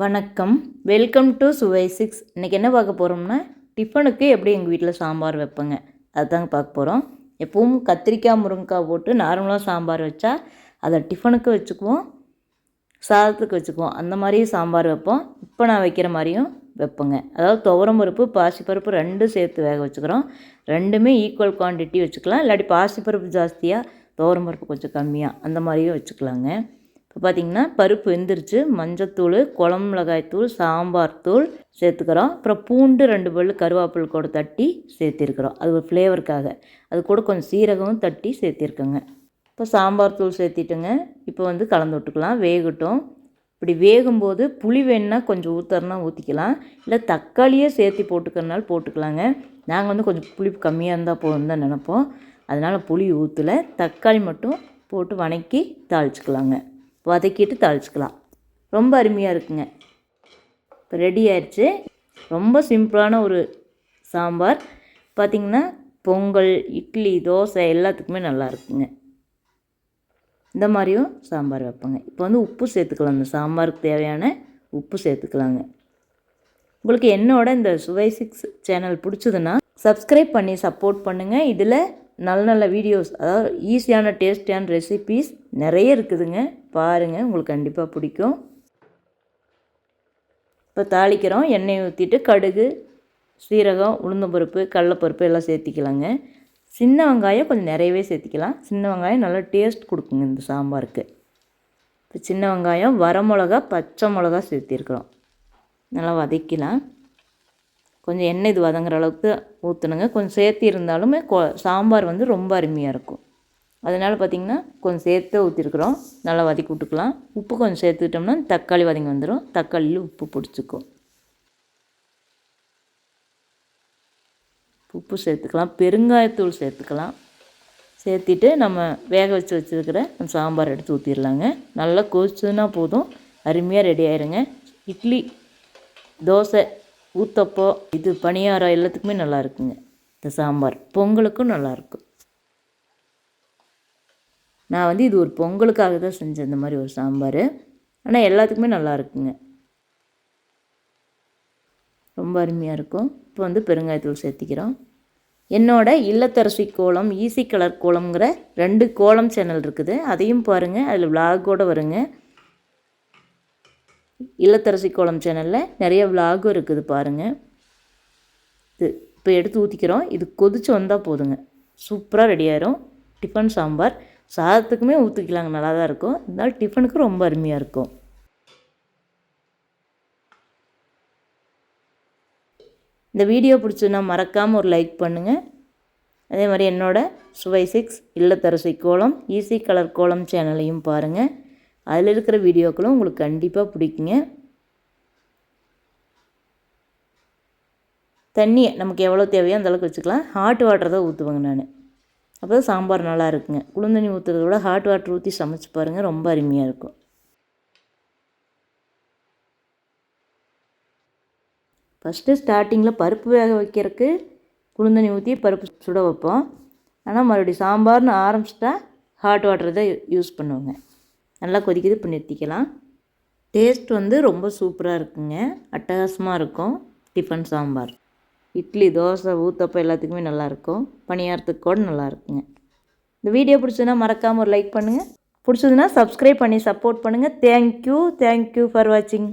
வணக்கம். Welcome to சுவை six இன்றைக்கி என்ன பார்க்க போகிறோம்னா டிஃபனுக்கு எப்படி எங்கள் வீட்டில் சாம்பார் வைப்பேங்க. அதுதாங்க பார்க்க போகிறோம் எப்பவும் கத்திரிக்காய் முருங்கைக்காய் போட்டு நார்மலாக சாம்பார் வச்சா அதை டிஃபனுக்கு வச்சுக்குவோம். சாதத்துக்கு வச்சுக்குவோம். அந்த மாதிரியும் சாம்பார் வைப்போம். இப்போ நான் வைக்கிற மாதிரியும் வைப்பேங்க. அதாவது துவரம் பருப்பு பாசிப்பருப்பு ரெண்டும் சேர்த்து வேக வச்சுக்கிறோம். ரெண்டுமே ஈக்குவல் குவான்டிட்டி வச்சுக்கலாம். இல்லாட்டி பாசிப்பருப்பு ஜாஸ்தியாக துவரம் பருப்பு கொஞ்சம் கம்மியாக அந்த மாதிரியும் வச்சுக்கலாங்க. இப்போ பார்த்திங்கன்னா பருப்பு வெந்துருச்சு மஞ்சத்தூள் குழம்பு மிளகாய்த்தூள் சாம்பார் தூள் சேர்த்துக்கிறோம். அப்புறம் பூண்டு ரெண்டு பல் கருவேப்பில் கூட தட்டி சேர்த்திருக்கிறோம். அது ஒரு ஃப்ளேவருக்காக அது கூட கொஞ்சம் சீரகமும் தட்டி சேர்த்திருக்கோங்க. இப்போ சாம்பார் தூள் சேர்த்திட்டுங்க. இப்போ வந்து கலந்து விட்டுக்கலாம். வேகட்டும். இப்படி வேகும்போது புளி வேணுன்னா கொஞ்சம் ஊற்றுறனா ஊற்றிக்கலாம் இல்லை தக்காளியே சேர்த்து போட்டுக்கிறனால போட்டுக்கலாங்க. நாங்கள் வந்து கொஞ்சம் புளி கம்மியாக இருந்தால் போதும் தான் நினப்போம். அதனால் புளி ஊற்றலை தக்காளி மட்டும் போட்டு வணக்கி தாளிச்சுக்கலாங்க. வதக்கிட்டு தாளிச்சுக்கலாம். ரொம்ப அருமையாக இருக்குங்க. இப்போ ரெடி ஆயிடுச்சு ரொம்ப சிம்பிளான ஒரு சாம்பார். பார்த்திங்கன்னா பொங்கல் இட்லி தோசை எல்லாத்துக்குமே நல்லா இருக்குங்க. இந்த மாதிரியும் சாம்பார் வைப்பேங்க. இப்போ வந்து உப்பு சேர்த்துக்கலாம். இந்த சாம்பாருக்கு தேவையான உப்பு சேர்த்துக்கலாங்க. உங்களுக்கு என்னோட இந்த சுவை சிக்ஸ் சேனல் பிடிச்சதுன்னா சப்ஸ்கிரைப் பண்ணி சப்போர்ட் பண்ணுங்கள் இதில் நல்ல நல்ல வீடியோஸ் அதாவது ஈஸியான டேஸ்டியான ரெசிபீஸ் நிறைய இருக்குதுங்க. பாருங்கள் உங்களுக்கு கண்டிப்பாக பிடிக்கும். இப்போ தாளிக்கிறோம். எண்ணெய் ஊற்றிட்டு கடுகு சீரகம் உளுந்தம்பருப்பு கடலப்பருப்பு எல்லாம் சேர்த்திக்கலாங்க. சின்ன வெங்காயம் கொஞ்சம் நிறையவே சேர்த்திக்கலாம். சின்ன வெங்காயம் நல்லா டேஸ்ட் கொடுக்குங்க இந்த சாம்பாருக்கு. இப்போ சின்ன வெங்காயம் வரமிளகா பச்சை மிளகா சேர்த்திருக்கிறோம். நல்லா வதக்கலாம் கொஞ்சம் எண்ணெய் இது வதங்குற அளவுக்கு ஊற்றணுங்க கொஞ்சம் சேர்த்து இருந்தாலுமே கொ சாம்பார் வந்து ரொம்ப அருமையாக இருக்கும். அதனால் பார்த்திங்கன்னா கொஞ்சம் சேர்த்து ஊற்றிருக்குறோம் நல்லா வதக்கி விட்டுக்கலாம். உப்பு கொஞ்சம் சேர்த்துக்கிட்டோம்னா தக்காளி வதங்கி வந்துடும் தக்காளியில் உப்பு பிடிச்சிக்கும். உப்பு சேர்த்துக்கலாம். பெருங்காயத்தூள் சேர்த்துக்கலாம். சேர்த்திட்டு நம்ம வேக வச்சு வச்சுருக்கிற சாம்பார் எடுத்து ஊற்றிடலாங்க நல்லா கொதிச்சதுன்னா போதும். அருமையாக ரெடி ஆயிருங்க. இட்லி தோசை ஊத்தப்போ இது பணியாரம் எல்லாத்துக்குமே நல்லா இருக்குங்க இந்த சாம்பார் பொங்கலுக்கும் நல்லாயிருக்கும் நான் வந்து இது ஒரு பொங்கலுக்காக தான் செஞ்சேன் இந்த மாதிரி ஒரு சாம்பார். ஆனால் எல்லாத்துக்குமே நல்லா இருக்குங்க ரொம்ப அருமையாக இருக்கும். இப்போ வந்து பெருங்காயத்தூள் சேர்த்திக்கிறோம். என்னோட இல்லத்தரசி கோலம் ஈஸி கலர் கோலம்ங்கிற ரெண்டு கோலம் சேனல் இருக்குது. அதையும் பாருங்கள் அதில் விலாகோடு வருங்க. இல்லத்தரசி கோலம் சேனலில் நிறைய விலாகும் இருக்குது பாருங்கள் இது இப்போ எடுத்து ஊற்றிக்கிறோம் இது கொதிச்சு வந்தால் போதுங்க. சூப்பராக ரெடி ஆயிரும். டிஃபன் சாம்பார். சாதத்துக்குமே ஊற்றிக்கலாங்க நல்லா தான் இருக்கும். இருந்தாலும் டிஃபனுக்கு ரொம்ப அருமையாக இருக்கும். இந்த வீடியோ பிடிச்சதுன்னா மறக்காமல் ஒரு லைக் பண்ணுங்கள் அதே மாதிரி என்னோடய சுவை சிக்ஸ் இல்லத்தரசி கோலம் ஈஸி கலர் கோலம் சேனலையும் பாருங்கள் அதில் இருக்கிற வீடியோக்களும் உங்களுக்கு கண்டிப்பாக பிடிக்குங்க. தண்ணியை நமக்கு எவ்வளோ தேவையோ அந்தளவுக்கு வச்சுக்கலாம். ஹாட் வாட்டர் தான் ஊற்றுவேங்க நான். அப்போ தான் சாம்பார் நல்லா இருக்குங்க. குளுந்தண்ணி ஊற்றுறத விட ஹாட் வாட்டர் ஊற்றி சமைச்சு பாருங்கள் ரொம்ப அருமையாக இருக்கும். ஃபஸ்ட்டு ஸ்டார்டிங்கில் பருப்பு வேக வைக்கிறதுக்கு குளுந்தண்ணி ஊற்றி பருப்பு சுட வைப்போம். ஆனால் மறுபடியும் சாம்பார்னு ஆரம்பிச்சிட்டா ஹாட் வாட்டர் தான் யூஸ் பண்ணுவோங்க. நல்லா கொதிக்குது இப்போ நிறுத்திக்கலாம். டேஸ்ட் வந்து ரொம்ப சூப்பராக இருக்குங்க. அட்டகாசமாக இருக்கும். டிஃபன் சாம்பார். இட்லி தோசை ஊத்தப்பம் எல்லாத்துக்குமே நல்லாயிருக்கும் பணியாரத்துக்கு கூட நல்லாயிருக்குங்க இந்த வீடியோ பிடிச்சதுன்னா மறக்காமல் ஒரு லைக் பண்ணுங்கள் பிடிச்சதுன்னா சப்ஸ்கிரைப் பண்ணி சப்போர்ட் பண்ணுங்கள் தேங்க்யூ தேங்க்யூ ஃபார் வாட்சிங்